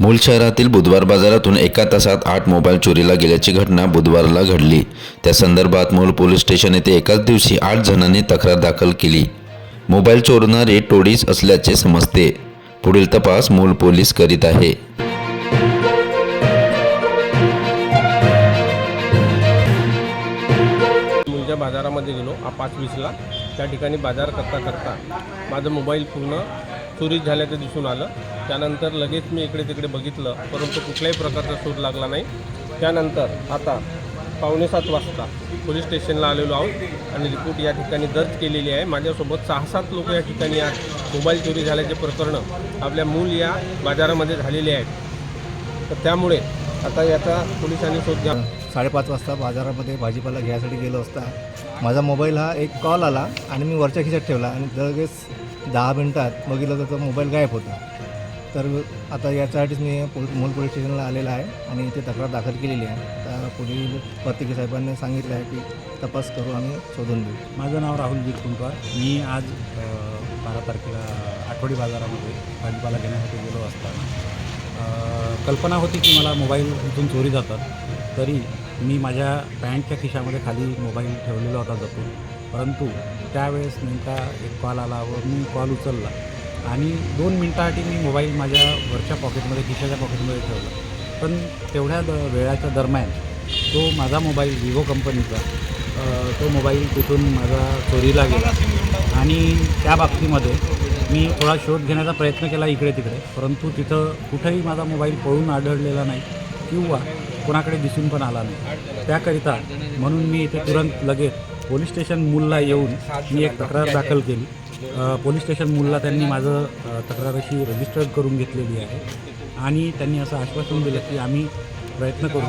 मूल शहरातील बुधवार बाजारातून एका तासात आठ मोबाईल चोरीला गेल्याची घटना बुधवारला घडली. त्या संदर्भात मूल पोलीस स्टेशन येथे एकाच दिवशी आठ जणांनी तक्रार दाखल केली. मोबाईल चोरणारे टोळीच असल्याचे समजते. पुढील तपास मूल पोलीस करीत आहे. मुलच्या बाजारामध्ये गेलो पाच वीसला त्या ठिकाणी बाजार करता करता माझा मोबाईल पूर्ण चोरी झाल्याचं दिसून आलं. त्यानंतर लगेच मी इकडे तिकडे बघितलं परंतु कुठल्याही प्रकारचा शोध लागला नाही. त्यानंतर आता पावणे सात वाजता पोलीस स्टेशनला आलेलो आहोत आणि रिपोर्ट या ठिकाणी दर्ज केलेली आहे. माझ्यासोबत सहा सात लोक या ठिकाणी आज मोबाईल चोरी झाल्याचे प्रकरणं आपल्या मूल या बाजारामध्ये झालेले आहेत. तर त्यामुळे आता याचा पोलिसांनी शोध घ्या. साडेपाच वाजता बाजारामध्ये भाजीपाला घ्यायसाठी गेलो असता माझा मोबाईल हा एक कॉल आला आणि मी वरच्या खिशात ठेवला आणि लगेच दहा मिनटात बघितलं तर तो मोबाईल गायब होता. तर आता याच्यासाठीच मी पोल मोल पोलीस स्टेशनला आलेला आहे आणि इथे तक्रार दाखल केलेली आहे. तर पुढील प्रतिके साहेबांनी सांगितलं आहे की तपास करू आम्ही शोधून देऊ. माझं नाव राहुलजीत कुंटवार मी आज बारा तारखेला आठवडी बाजारामध्ये भाजीपाला घेण्यासाठी गेलो असताना. कल्पना होती की मला मोबाईल इथून चोरी जातात. तरी मी माझ्या पॅन्टच्या खिशामध्ये खाली मोबाईल ठेवलेला होता जपून. परंतु त्यावेळेस नेमका एक कॉल आला व मी कॉल उचलला. आणि दोन मिनटासाठी मी मोबाईल माझ्या वरच्या पॉकेटमध्ये खिशाच्या पॉकेटमध्ये ठेवला. पण तेवढ्या द वेळाच्या दरम्यान तो माझा मोबाईल विवो कंपनीचा तो मोबाईल तिथून माझा चोरीला गेला. आणि त्या बाबतीमध्ये मी थोडा शोध घेण्याचा प्रयत्न केला इकडे तिकडे परंतु तिथं कुठंही माझा मोबाईल पळून आढळलेला नाही. किंवा कोणाकडे दिसून पण आला नाही. त्याकरिता म्हणून मी इथे तुरंत लगेच पोलीस स्टेशन मूलला येऊन मी एक तक्रार दाखल केली. पोलीस स्टेशन मूलला त्यांनी माझं तक्रार अशी रजिस्टर्ड करून घेतलेली आहे. आणि त्यांनी असं आश्वासन दिलं की आम्ही प्रयत्न करू